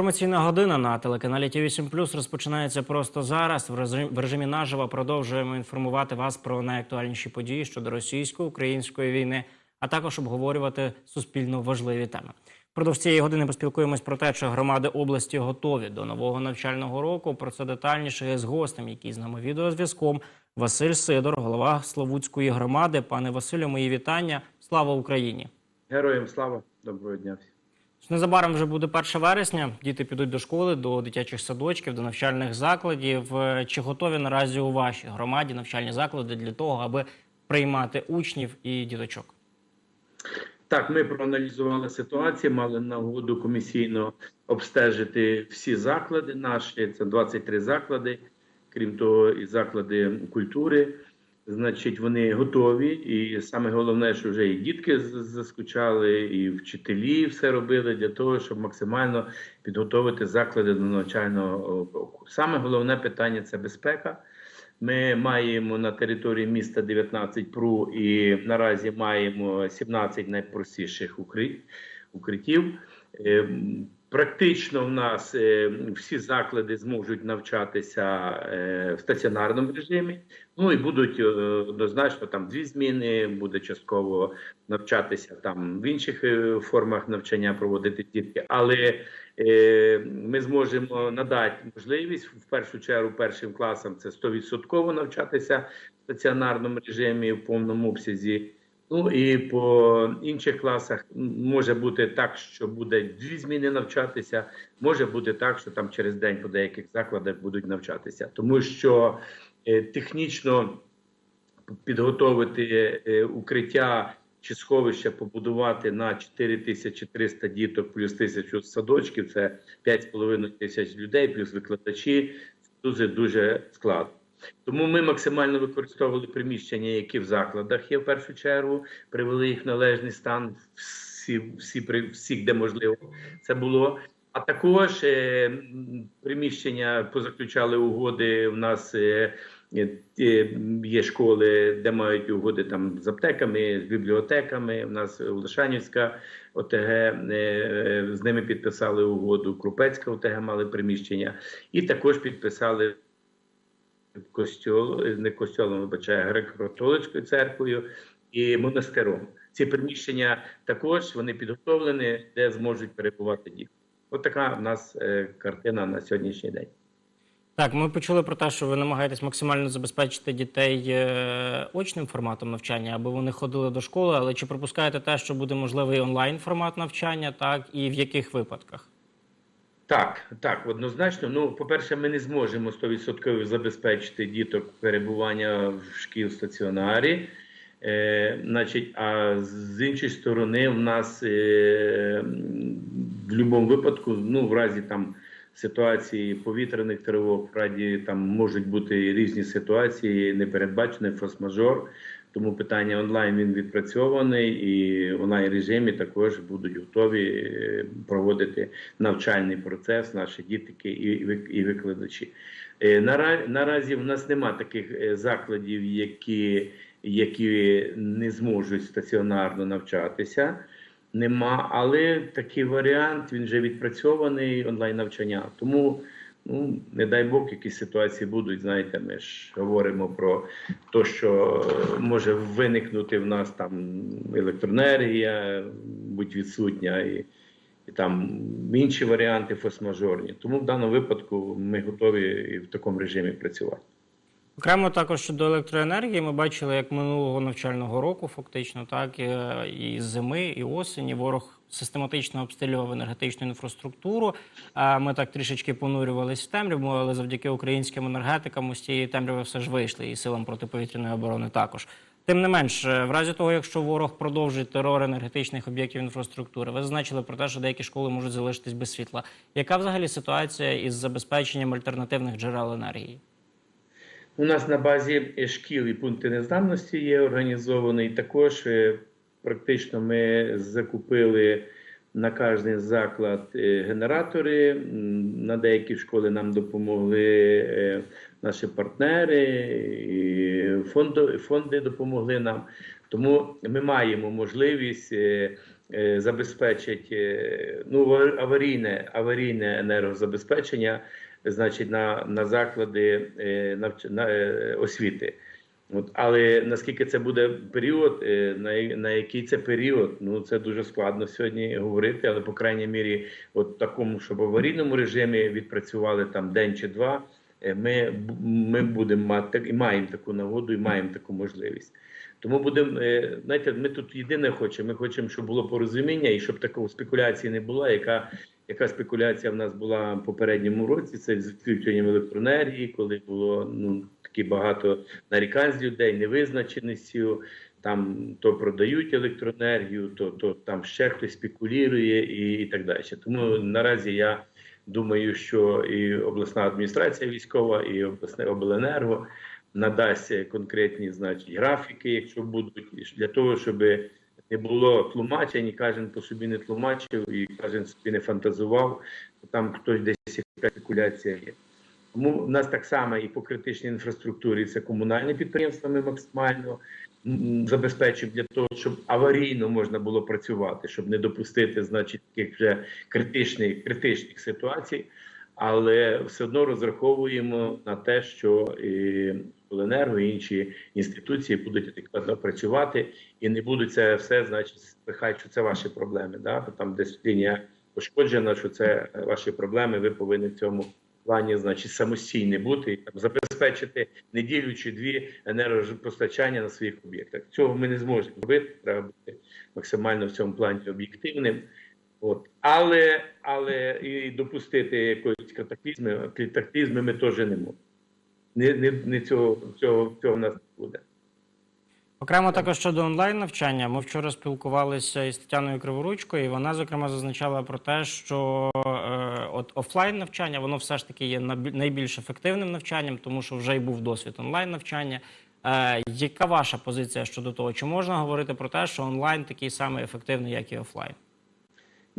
Інформаційна година на телеканалі Ті 8 розпочинається просто зараз. В режимі, наживо продовжуємо інформувати вас про найактуальніші події щодо російсько-української війни, а також обговорювати суспільно важливі теми. Впродовж цієї години поспілкуємось про те, чи громади області готові до нового навчального року. Про це детальніше з гостем, який з нами відеозв'язком. Василь Сидор, голова Славутської громади. Пане Василю, мої вітання. Слава Україні! Героям слава, доброго дня всім. Незабаром вже буде 1 вересня. Діти підуть до школи, до дитячих садочків, до навчальних закладів. Е, Чи готові наразі у вашій громаді навчальні заклади для того, аби приймати учнів і діточок? Так, ми проаналізували ситуацію, мали нагоду комісійно обстежити всі заклади наші. Це 23 заклади, крім того, і заклади культури. Значить, вони готові, і саме головне, що вже і дітки заскучали, і вчителі все робили для того, щоб максимально підготовити заклади до навчального року. Саме головне питання це безпека. Ми маємо на території міста 19 ПРУ і наразі маємо 17 найпростіших укриттів. Практично в нас е, всі заклади зможуть навчатися е, в стаціонарному режимі. Ну і будуть е, однозначно там дві зміни, буде частково навчатися там в інших е, формах навчання проводити дітки. Але е, ми зможемо надати можливість в першу чергу першим класам це 100% навчатися в стаціонарному режимі в повному обсязі. Ну і по інших класах може бути так, що буде дві зміни навчатися. Може бути так, що там через день по деяких закладах будуть навчатися, тому що е, технічно підготовити е, укриття чи сховище побудувати на 4300 діток, плюс тисячу садочків. Це 5,5 тисяч людей, плюс викладачі. Дуже дуже складно. Тому ми максимально використовували приміщення, які в закладах є в першу чергу, привели їх в належний стан всі, всі, всіх, де можливо це було. А також е, приміщення позаключали угоди. В нас е, е, е, є школи, де мають угоди там з аптеками, з бібліотеками. У нас Лишанівська ОТГ е, е, з ними підписали угоду. Крупецька ОТГ мали приміщення, і також підписали костьол, не костьолом, вибачаю, греко-католицькою церквою і монастиром. Ці приміщення також вони підготовлені, де зможуть перебувати діти. От така в нас е, картина на сьогоднішній день. Так, ми почули про те, що ви намагаєтесь максимально забезпечити дітей е, очним форматом навчання, аби вони ходили до школи. Але чи пропускаєте те, що буде можливий онлайн формат навчання, так і в яких випадках? Так, так, однозначно. Ну, по-перше, ми не зможемо 100% забезпечити діток перебування в шкіл стаціонарі. Е, значить, а з іншої сторони, в нас е, в будь-якому випадку, ну, в разі там ситуації повітряних тривог, в разі там можуть бути різні ситуації, непередбачений форс-мажор. Тому питання онлайн він відпрацьований, і онлайн режимі також будуть готові е, проводити навчальний процес наші дітки і викладачі. Е, Наразі в нас нема таких е, закладів, які, які не зможуть стаціонарно навчатися. Нема, але такий варіант він вже відпрацьований онлайн навчання. Тому ну не дай Бог, якісь ситуації будуть. Знаєте, ми ж говоримо про те, що може виникнути в нас там електроенергія, будь відсутня, і, і там інші варіанти форс-мажорні. Тому в даному випадку ми готові і в такому режимі працювати. Окремо також щодо електроенергії, ми бачили, як минулого навчального року, фактично, так е, і зими, і осені ворог систематично обстрілював енергетичну інфраструктуру. А Ми так трішечки понурювались в темряву, але завдяки українським енергетикам з цієї темряви все ж вийшли, і силам протиповітряної оборони також. Тим не менш, е, в разі того, якщо ворог продовжить терор енергетичних об'єктів інфраструктури, ви зазначили про те, що деякі школи можуть залишитись без світла. Яка взагалі ситуація із забезпеченням альтернативних джерел енергії? У нас на базі е, шкіл і пункти незламності є організований. Також е, практично ми закупили на кожен заклад е, генератори. На деякі школи нам допомогли наші партнери, і фонди, фонди допомогли нам. Тому ми маємо можливість забезпечить е, ну, аварійне, аварійне енергозабезпечення значить, на, на заклади е, навч... на, е, освіти. От, але наскільки це буде період, е, на, на який це період, ну це дуже складно сьогодні говорити, але по крайній мірі, от такому, щоб в аварійному режимі відпрацювали там день чи два, ми, ми будемо мати і маємо таку нагоду, і маємо таку можливість. Тому будемо, знаєте, ми тут єдине хочемо. Ми хочемо, щоб було порозуміння і щоб такої спекуляції не було, яка яка спекуляція в нас була в попередньому році. Це з відключенням електроенергії, коли було ну такі багато нарікань з людей, невизначеністю. Там то продають електроенергію, то, то там ще хтось спекулює і, і так далі. Тому наразі я думаю, що і обласна адміністрація військова, і обласне обленерго надасть конкретні значить, графіки, якщо будуть, для того, щоб не було тлумачень, і кожен по собі не тлумачив, і кожен собі не фантазував, там хтось десь спекуляція є. Тому в нас так само і по критичній інфраструктурі це комунальні підприємства. Ми максимально забезпечуємо для того, щоб аварійно можна було працювати, щоб не допустити, значить, таких вже критичних критичних ситуацій. Але все одно розраховуємо на те, що і Обленерго і інші інституції будуть адекватно працювати і не будуть це все, значить, спихати, що це ваші проблеми. Да? Там десь лінія пошкоджена, що це ваші проблеми. Ви повинні в цьому плані, значить, самостійні бути і там забезпечити неділю чи дві енергопостачання на своїх об'єктах. Цього ми не зможемо робити. Треба бути максимально в цьому плані об'єктивним. От. Але, але і допустити якоїсь катаклізми, катаклізми ми теж не можемо. Не, не, не цього, цього, цього в нас не буде. Окремо також щодо онлайн навчання. Ми вчора спілкувалися із Тетяною Криворучкою, і вона зокрема зазначала про те, що е, от офлайн навчання воно все ж таки є найбільш ефективним навчанням, тому що вже й був досвід онлайн навчання. Е, яка ваша позиція щодо того? Чи можна говорити про те, що онлайн такий самий ефективний, як і офлайн?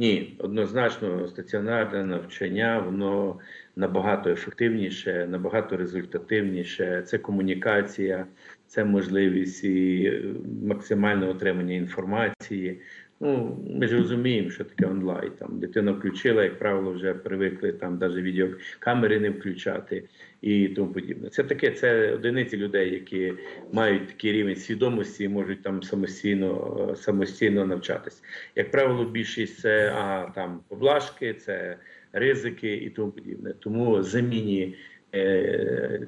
Ні, однозначно стаціонарне навчання воно набагато ефективніше, набагато результативніше. Це комунікація, це можливість і е, максимальне отримання інформації. Ну, ми ж розуміємо, що таке онлайн. Там дитина включила, як правило, вже привикли там навіть відеокамери не включати і тому подібне. Це таке, це одиниці людей, які мають такий рівень свідомості і можуть там самостійно, е, самостійно навчатись. Як правило, більшість це а, там поблажки, це ризики і тому подібне. Тому заміні е,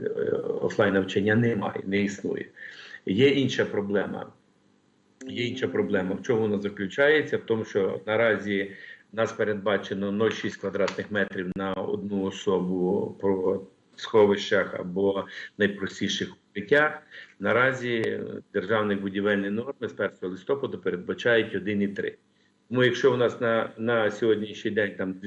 офлайн навчання немає, не існує. Є інша проблема. Є інша проблема. В чому вона заключається? В тому, що наразі нас передбачено 0,6 квадратних метрів на одну особу по сховищах або найпростіших укриттях. Наразі державні будівельні норми з 1 листопада передбачають 1,3. Тому якщо у нас на, на сьогоднішній день там 2,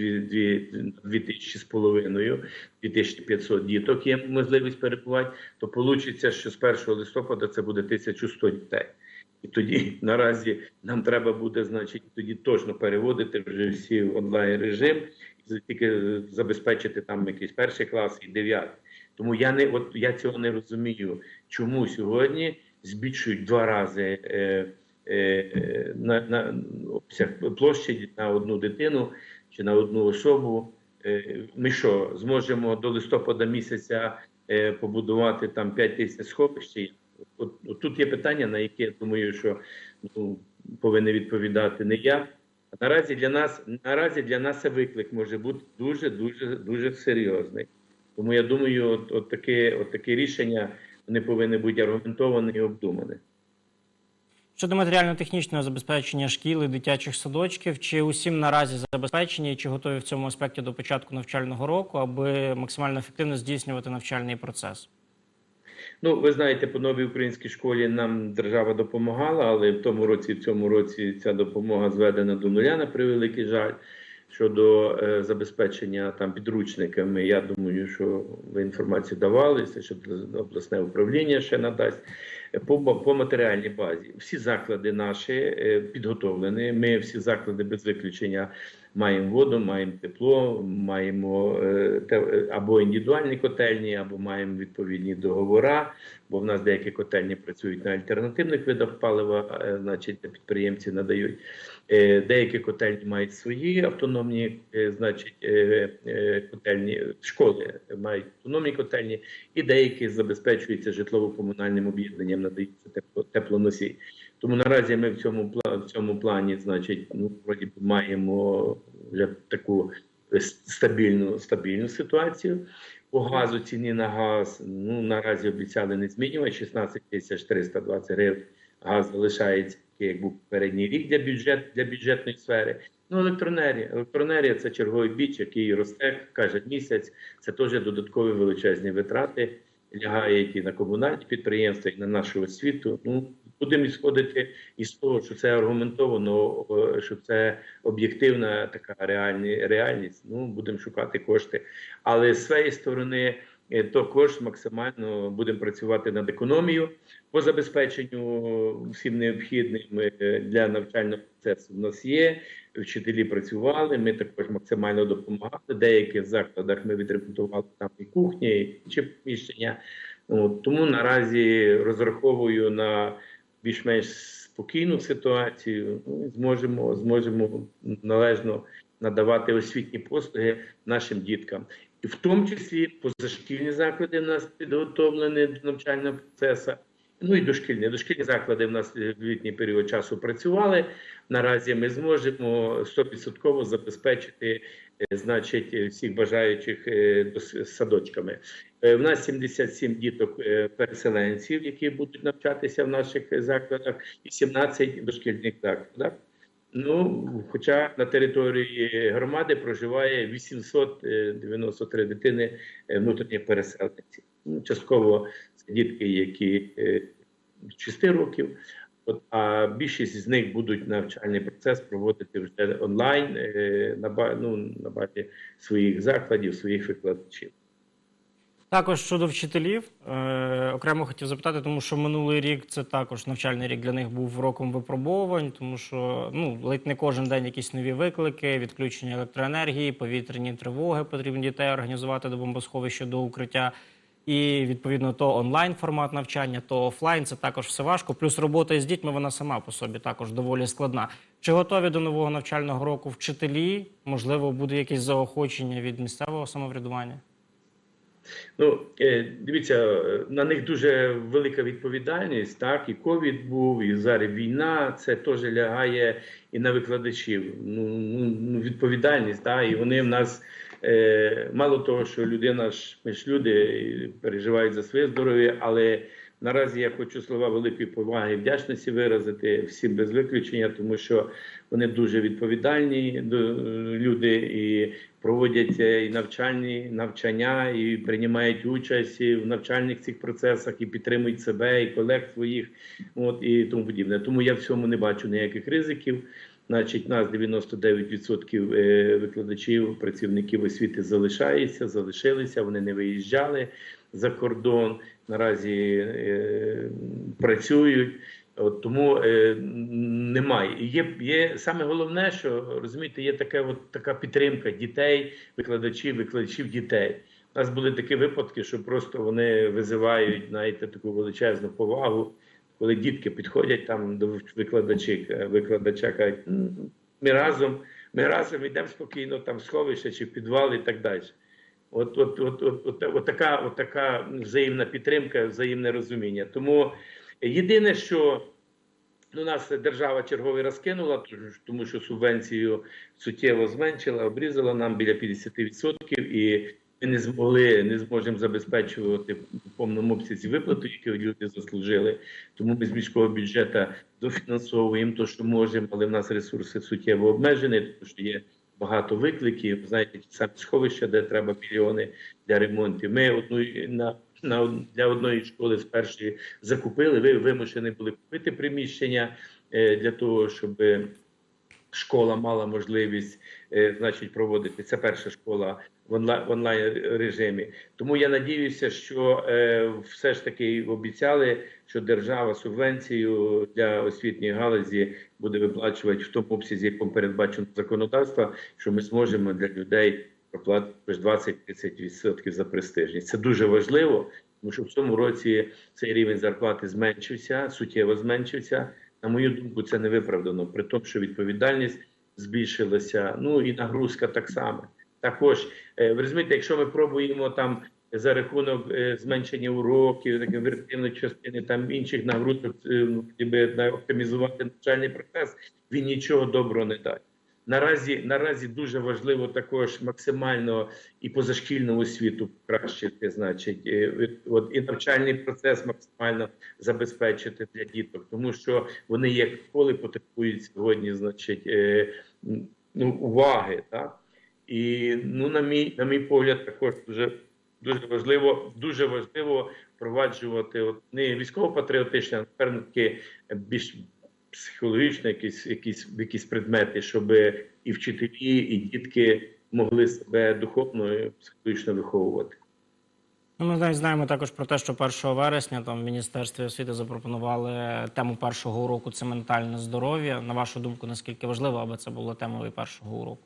2 тисячі з половиною, 2500 діток є можливість перебувати, то вийде, що з 1 листопада це буде 1100 дітей. І тоді наразі нам треба буде, значить, тоді точно переводити вже всі в онлайн режим, і тільки забезпечити там якийсь перший клас і дев'ятий. Тому я не от я цього не розумію, чому сьогодні збільшують два рази е, е, на, на обсяг площі на одну дитину чи на одну особу. Е, ми що зможемо до листопада місяця е, побудувати там 5 тисяч сховищ? От, от тут є питання, на яке я думаю, що ну, повинен відповідати не я. А наразі для нас наразі для нас це виклик може бути дуже дуже дуже серйозний. Тому я думаю, от, от таке, от таке рішення вони повинні бути аргументовані і обдумані. Щодо матеріально-технічного забезпечення шкіл і дитячих садочків, чи усім наразі забезпечені, чи готові в цьому аспекті до початку навчального року, аби максимально ефективно здійснювати навчальний процес? Ну, ви знаєте, по новій українській школі нам держава допомагала, але в тому році, в цьому році ця допомога зведена до нуля на превеликий жаль. Щодо е, забезпечення там підручниками, я думаю, що ви інформацію давали, що обласне управління ще надасть. По, по матеріальній базі всі заклади наші е, підготовлені. Ми всі заклади без виключення маємо воду, маємо тепло, маємо е, або індивідуальні котельні, або маємо відповідні договори, бо в нас деякі котельні працюють на альтернативних видах палива, е, значить підприємці надають. Е, Деякі котельні мають свої автономні, значить, котельні школи мають автономні котельні, і деякі забезпечуються житлово-комунальним об'єднанням, надаються тепло, теплоносій. Тому наразі ми в цьому в цьому плані, значить, ну вроді маємо таку е, стабільну стабільну ситуацію. По газу ціні на газ ну наразі обіцяли не змінювати 16 тисяч 320 гривень. Газ залишається як був попередній рік для бюджет для бюджетної сфери. Ну, електроенергія. Електроенергія це черговий біч, який росте кожен місяць. Це теж додаткові величезні витрати. Лягають і на комунальні підприємства, і на нашу освіту. Ну будемо ісходити із того, що це аргументовано, що це об'єктивна така реальні, реальність. Ну будемо шукати кошти. Але з своєї сторони е, також максимально будемо працювати над економією по забезпеченню всім необхідним е, для навчального процесу. У нас є вчителі працювали. Ми також максимально допомагали. Деяких закладах ми відремонтували там і кухні, і інші приміщення. Тому наразі розраховую на більш-менш спокійну ситуацію. Ну, зможемо, зможемо належно надавати освітні послуги нашим діткам. І в тому числі позашкільні заклади в нас підготовлені до навчального процесу. Ну і дошкільні. Дошкільні заклади в нас в літній період часу працювали. Наразі ми зможемо 100% забезпечити е, значить, е, всіх бажаючих е, садочками. Е, В нас 77 діток е, переселенців, які будуть навчатися в наших е, закладах, і 17 дошкільних закладах. Ну, хоча на території громади проживає 893 дитини е, внутрішніх переселенців. Ну, частково дітки, які е, 6 років. От, а більшість з них будуть навчальний процес проводити вже онлайн е, на, ну, на базі своїх закладів, своїх викладачів. Також щодо вчителів, е, окремо хотів запитати, тому що минулий рік це також навчальний рік для них був роком випробовувань, тому що ну ледь не кожен день якісь нові виклики, відключення електроенергії, повітряні тривоги потрібно дітей організувати до бомбосховища, до укриття. І відповідно то онлайн формат навчання, то офлайн це також все важко. Плюс робота з дітьми вона сама по собі також доволі складна. Чи готові до нового навчального року вчителі? Можливо, буде якесь заохочення від місцевого самоврядування? Ну, е, дивіться, на них дуже велика відповідальність. Так, і ковід був, і зараз війна. Це теж лягає і на викладачів. Ну, ну ну, відповідальність, так, і вони в нас. Е, мало того, що людина ж ми ж люди переживають за своє здоров'я, але наразі я хочу слова великої поваги і вдячності виразити всім без виключення, тому що вони дуже відповідальні до- люди і проводять е, і навчальні навчання, і приймають участь в навчальних цих процесах, і підтримують себе, і колег своїх, от і тому подібне. Тому я в цьому не бачу ніяких ризиків. Значить, нас 99% е, викладачів, працівників освіти залишається, залишилися, вони не виїжджали за кордон, наразі е, працюють. От тому е, немає. Є, є саме головне, що розумієте, є така, от, така підтримка дітей, викладачів, викладачів дітей. У нас були такі випадки, що просто вони визивають знаєте, таку величезну повагу, коли дітки підходять там до викладачів, викладача кажуть, ми разом, ми разом йдемо спокійно там сховище чи в підвал і так далі. От, от, от, от, от, от, така, от така взаємна підтримка, взаємне розуміння. Тому єдине, що ну, нас держава черговий розкинула, тому що субвенцію суттєво зменшила, обрізала нам біля 50%, і ми не змогли, не зможемо забезпечувати в повному обсязі виплату, яку люди заслужили. Тому ми з міського бюджету дофінансовуємо те, що можемо, але в нас ресурси суттєво обмежені, тому що є багато викликів. Знаєте, ті самі сховища, де треба мільйони для ремонтів. Ми одну на, на для одної школи з першої закупили. Ви вимушені були купити приміщення е, для того, щоб школа мала можливість е, значить, проводити. Це перша школа в онлайн, в онлайн режимі. Тому я надіюся, що е, все ж таки обіцяли, що держава субвенцію для освітньої галузі буде виплачувати в тому обсязі, якому передбачено законодавство, що ми зможемо для людей проплатити 20-30% за престижність. Це дуже важливо, тому що в цьому році цей рівень зарплати зменшився, суттєво зменшився. На мою думку, це не виправдано, при тому, що відповідальність збільшилася. Ну і нагрузка так само. Також е, ви розумієте, якщо ми пробуємо там за рахунок е, зменшення уроків, такі вертивної частини там інших нагрузок, е, ну, ніби оптимізувати навчальний процес, він нічого доброго не дасть. Наразі наразі дуже важливо також максимально і позашкільну освіту покращити, значить, от і навчальний процес максимально забезпечити для діток, тому що вони як школи потребують сьогодні, значить, ну, уваги, так і ну, на мій на мій погляд, також дуже дуже важливо, дуже важливо впроваджувати от не військово-патріотичне, а напевно таки більш психологічно, якісь, якісь, якісь предмети, щоб і вчителі, і дітки могли себе духовно і психологічно виховувати. Ну, ми знаємо також про те, що 1 вересня там в Міністерстві освіти запропонували тему першого уроку це ментальне здоров'я. На вашу думку, наскільки важливо, аби це було темою першого уроку?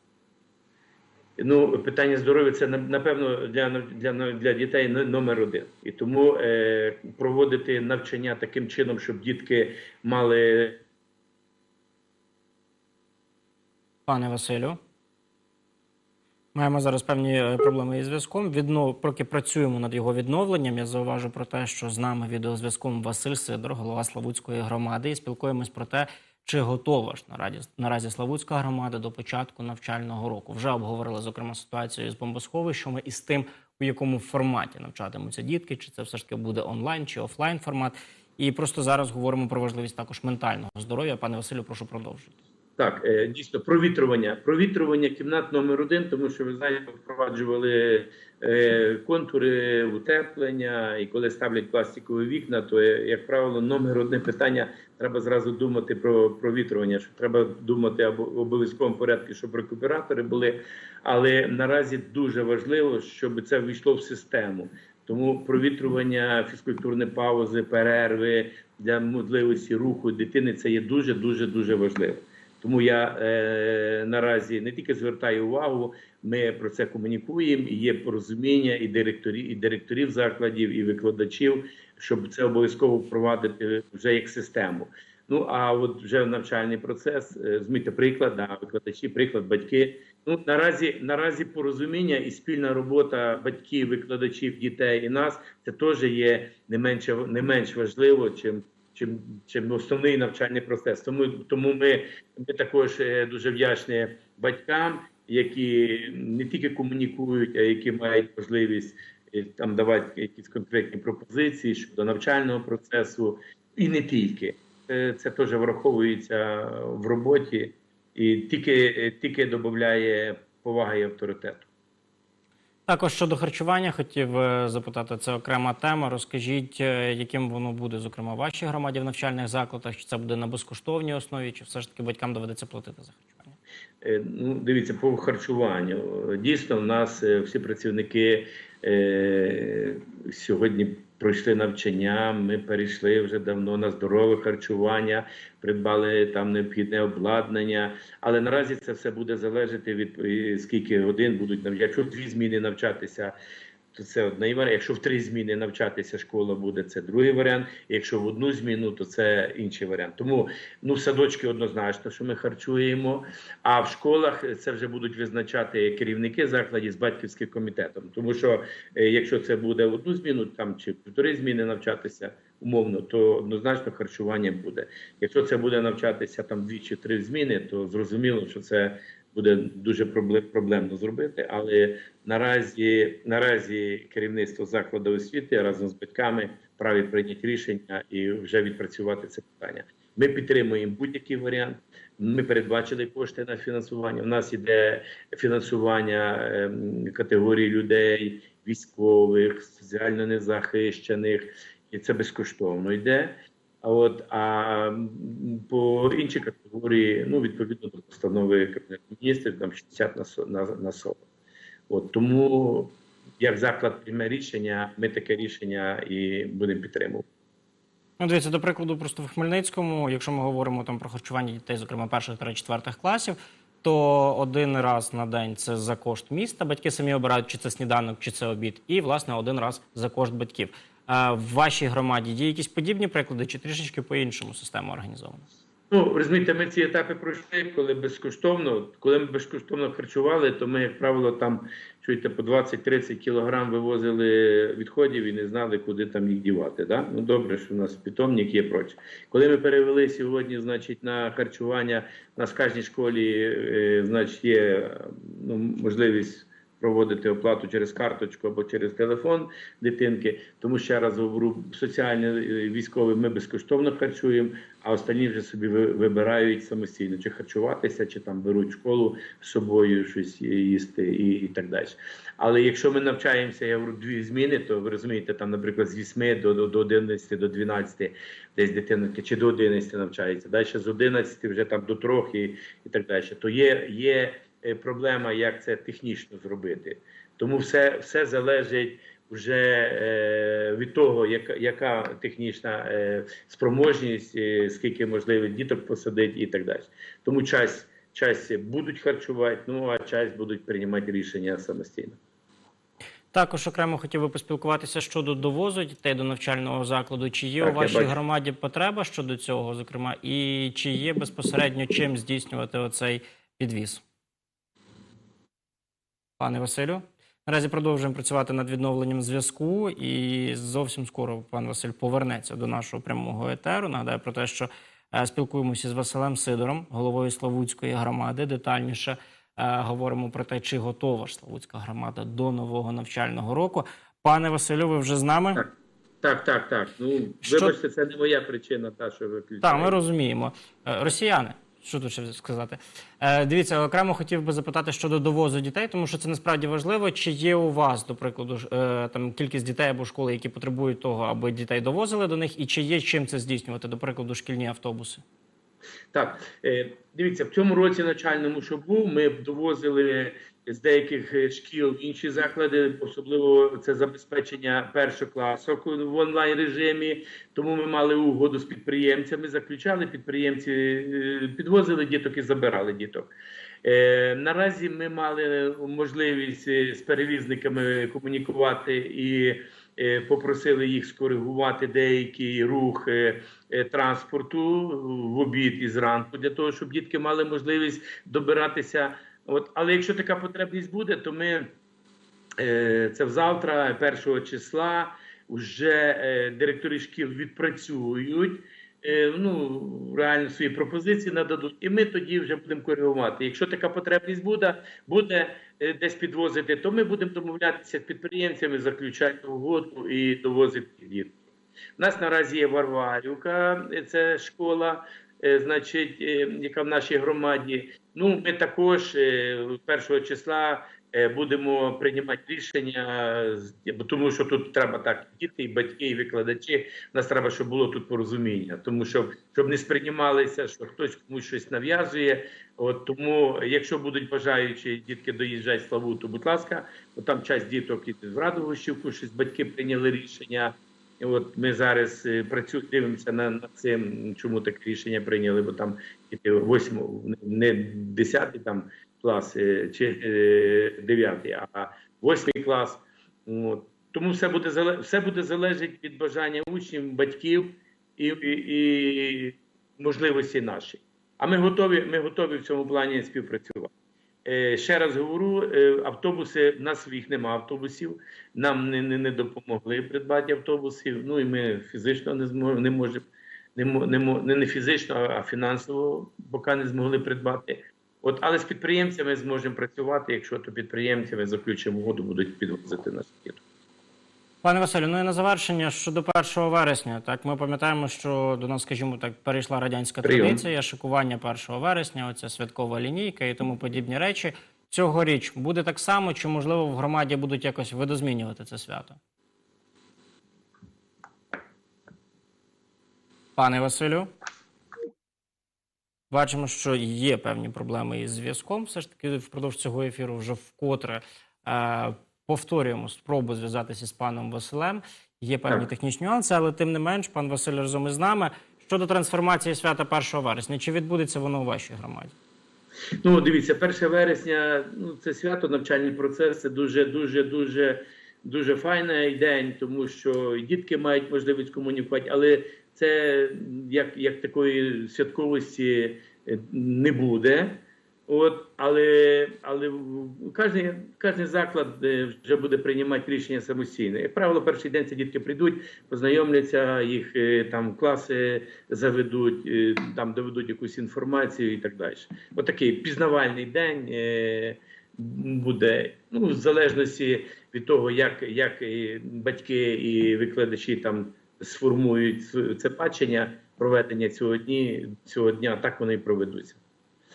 Ну, питання здоров'я це напевно для для, для дітей номер один. І тому е, проводити навчання таким чином, щоб дітки мали. Пане Василю, маємо зараз певні е, проблеми із зв'язком. Віднов... Поки працюємо над його відновленням. Я зауважу про те, що з нами відеозв'язком Василь Сидор, голова Славутської громади, і спілкуємось про те, чи готова ж наразі наразі Славутська громада до початку навчального року. Вже обговорили зокрема ситуацію з бомбосховищами і з тим, у якому форматі навчатимуться дітки, чи це все ж таки буде онлайн чи офлайн формат. І просто зараз говоримо про важливість також ментального здоров'я. Пане Василю, прошу продовжити. Так, е, дійсно, провітрювання. Провітрювання кімнат номер один, тому що ви знаєте, впроваджували е, контури утеплення, і коли ставлять пластикові вікна, то е, як правило, номер одне питання треба зразу думати про провітрювання. Що треба думати або обов'язковому порядку, щоб рекуператори були. Але наразі дуже важливо, щоб це війшло в систему. Тому провітрювання, фізкультурні паузи, перерви для можливості руху дитини це є дуже дуже дуже важливо. Тому я е, наразі не тільки звертаю увагу, ми про це комунікуємо. і Є порозуміння і директорів, і директорів закладів, і викладачів, щоб це обов'язково впровадити вже як систему. Ну а от вже навчальний процес е, змійте приклад, да, викладачі, приклад, батьки. Ну наразі наразі порозуміння і спільна робота батьків, викладачів, дітей і нас це теж є не менше не менш важливо, чим чим чим основний навчальний процес. Тому тому ми, ми також е, дуже вдячні батькам, які не тільки комунікують, а які мають можливість е, там давати якісь конкретні пропозиції щодо навчального процесу, і не тільки це, теж враховується в роботі, і тільки тільки додає поваги і авторитету. Також щодо харчування, хотів е, запитати, це окрема тема. Розкажіть, е, яким воно буде, зокрема, в вашій громаді в навчальних закладах? Чи це буде на безкоштовній основі, чи все ж таки батькам доведеться платити за харчування? Е, ну, дивіться, по харчуванню. Дійсно, в нас всі працівники сьогодні пройшли навчання. Ми перейшли вже давно на здорове харчування, придбали там необхідне обладнання. Але наразі це все буде залежати від скільки годин будуть навчати. Якщо дві зміни навчатися. То це одний варіант. Якщо в три зміни навчатися школа буде, це другий варіант. Якщо в одну зміну, то це інший варіант. Тому ну садочки однозначно, що ми харчуємо. А в школах це вже будуть визначати керівники закладів з батьківським комітетом. Тому що е, якщо це буде в одну зміну, там чи півтори зміни навчатися умовно, то однозначно харчування буде. Якщо це буде навчатися там дві чи три зміни, то зрозуміло, що це буде дуже проблемно зробити. Але наразі наразі керівництво закладу освіти разом з батьками праві прийняти рішення і вже відпрацювати це питання. Ми підтримуємо будь-який варіант. Ми передбачили кошти на фінансування. У нас іде фінансування ем, категорії людей, військових, соціально незахищених, і це безкоштовно йде. А от а по іншій категорії, ну відповідно до постанови Кабінету міністрів, там 60 на на, на 40. От тому як заклад прийме рішення, ми таке рішення і будемо підтримувати. Ну, дивіться, до прикладу, просто в Хмельницькому, якщо ми говоримо там про харчування дітей, зокрема перших та четвертих класів, то один раз на день це за кошт міста. Батьки самі обирають, чи це сніданок, чи це обід, і власне один раз за кошт батьків. В вашій громаді є якісь подібні приклади, чи трішечки по-іншому система організована? Ну, розумієте, ми ці етапи пройшли, коли безкоштовно, коли ми безкоштовно харчували, то ми, як правило, там чуєте, по 20-30 кілограм вивозили відходів і не знали, куди там їх дівати. Да? Ну добре, що у нас питомник є проче. Коли ми перевели сьогодні, значить, на харчування, у нас в кожній школі, е, значить, є ну, можливість. Проводити оплату через карточку або через телефон дитинки, тому ще раз говорю, соціальні е, військові ми безкоштовно харчуємо, а останні вже собі вибирають самостійно, чи харчуватися, чи там беруть школу з собою щось їсти і, і так далі. Але якщо ми навчаємося, я говорю, дві зміни, то ви розумієте, там, наприклад, з 8 до, до, до 11, до 12 десь дитина чи до 11 навчається, далі з 11 вже там до 3 і, і так далі. То є, є проблема, як це технічно зробити. Тому все, все залежить вже е, від того, яка, яка технічна е, спроможність, е, скільки можливо діток посадити і так далі. Тому часть, часть будуть харчувати, ну а часть будуть приймати рішення самостійно. Також окремо хотів би поспілкуватися щодо довозу дітей до навчального закладу. Чи є Так, у вашій громаді потреба щодо цього, зокрема, і чи є безпосередньо чим здійснювати оцей підвіз? Пане Василю, наразі продовжуємо працювати над відновленням зв'язку, і зовсім скоро пан Василь повернеться до нашого прямого етеру. Нагадаю про те, що е, спілкуємося з Василем Сидором, головою Славутської громади. Детальніше е, говоримо про те, чи готова ж Славутська громада до нового навчального року. Пане Василю, ви вже з нами? Так. Так, так, так. Ну Що- вибачте, це не моя причина, та що виключає. Так, ми розуміємо. Е, Росіяни, що тут ще сказати? Е, Дивіться, окремо хотів би запитати щодо довозу дітей, тому що це насправді важливо. Чи є у вас, до прикладу, е, там кількість дітей або школи, які потребують того, аби дітей довозили до них, і чи є чим це здійснювати, до прикладу, шкільні автобуси? Так, е, дивіться, в цьому році навчальному, що був, ми довозили з деяких е, шкіл інші заклади, особливо це забезпечення першокласок в онлайн режимі. Тому ми мали угоду з підприємцями, заключали підприємці, е, підвозили діток і забирали діток. Е, наразі ми мали можливість е, з перевізниками комунікувати і попросили їх скоригувати деякий рух транспорту в обід і зранку для того, щоб дітки мали можливість добиратися. От, але якщо така потребність буде, то ми е, це завтра, 1 числа, вже е, директори шкіл відпрацюють. е, Ну, реально свої пропозиції нададуть, і ми тоді вже будемо коригувати. Якщо така потребність буде, буде е, десь підвозити, то ми будемо домовлятися з підприємцями, заключати угоду і довозити дітей. У нас наразі є Варварівка, це школа, значить, е, яка в нашій громаді. Ну, ми також е, 1 числа е, будемо приймати рішення, тому що тут треба так, діти, і батьки, і викладачі. Нас треба, щоб було тут порозуміння, тому що щоб не сприймалися, що хтось комусь щось нав'язує. От тому, якщо будуть бажаючі дітки доїжджати Славу, то будь ласка, бо там часть діток іде в Радовищівку, щось батьки прийняли рішення. От ми зараз е, працюємо, дивимося на, на цим, чому таке рішення прийняли, бо там діти восьмо, не 10 там клас е, чи е, 9, а 8 клас. От. Тому все буде все буде залежати від бажання учнів, батьків і, і, і можливості наші. А ми готові, ми готові в цьому плані співпрацювати. Е, Ще раз говорю, е, автобуси в нас своїх нема автобусів. Нам не, не, не допомогли придбати автобусів. Ну і ми фізично не зможемо, не можемо, не, не, не, не фізично, а фінансово поки не змогли придбати. От, але з підприємцями зможемо працювати, якщо то підприємцями заключимо угоду, будуть підвозити на діток. Пане Василю, ну і на завершення щодо 1 вересня. Так, ми пам'ятаємо, що до нас, скажімо так, перейшла радянська Прийом. традиція, шикування 1 вересня, оця святкова лінійка і тому подібні речі. Цьогоріч буде так само, чи можливо в громаді будуть якось видозмінювати це свято? Пане Василю. Бачимо, що є певні проблеми із зв'язком. Все ж таки, впродовж цього ефіру вже вкотре е, повторюємо спробу зв'язатися з паном Василем. Є певні Так. технічні нюанси, але тим не менш, пан Василь разом із нами. Щодо трансформації свята 1 вересня, чи відбудеться воно у вашій громаді? Ну, дивіться, 1 вересня ну, це свято, навчальний процес, це дуже, дуже, дуже, дуже файний день, тому що і дітки мають можливість комунікувати, але це як, як такої святковості е, не буде. От, але але кожен, кожен заклад вже буде приймати рішення самостійно. Як правило, перший день ці дітки прийдуть, познайомляться, їх е, там класи заведуть, е, там доведуть якусь інформацію і так далі. Отакий пізнавальний день е, буде. Ну, в залежності від того, як, як і батьки і викладачі там сформують це бачення проведення цього дні, цього дня, так вони і проведуться.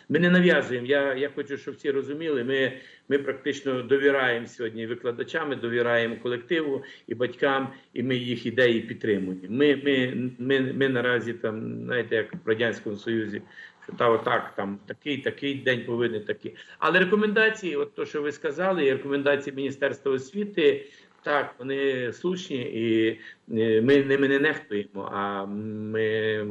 Ми не нав'язуємо. Я, я хочу, щоб всі розуміли. Ми, ми практично довіраємо сьогодні викладачам, ми довіраємо колективу і батькам, і ми їх ідеї підтримуємо. Ми, ми, ми, ми наразі там, знаєте, як в радянському союзі, що та отак, там такий, такий день повинен такий. Але рекомендації, от то, що ви сказали, і рекомендації Міністерства освіти. Так, вони слушні, і е, ми ними не нехтуємо, а ми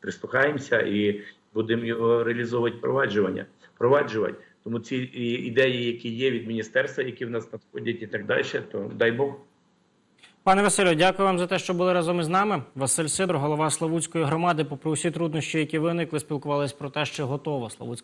прислухаємося і будемо його реалізовувати впроваджування, Проваджувати. Тому ці ідеї, які є від міністерства, які в нас надходять, і так далі, то дай Бог. Пане Василю, дякую вам за те, що були разом із нами. Василь Сидор, голова Славутської громади, попри усі труднощі, які виникли, спілкувалися про те, що готова Славутська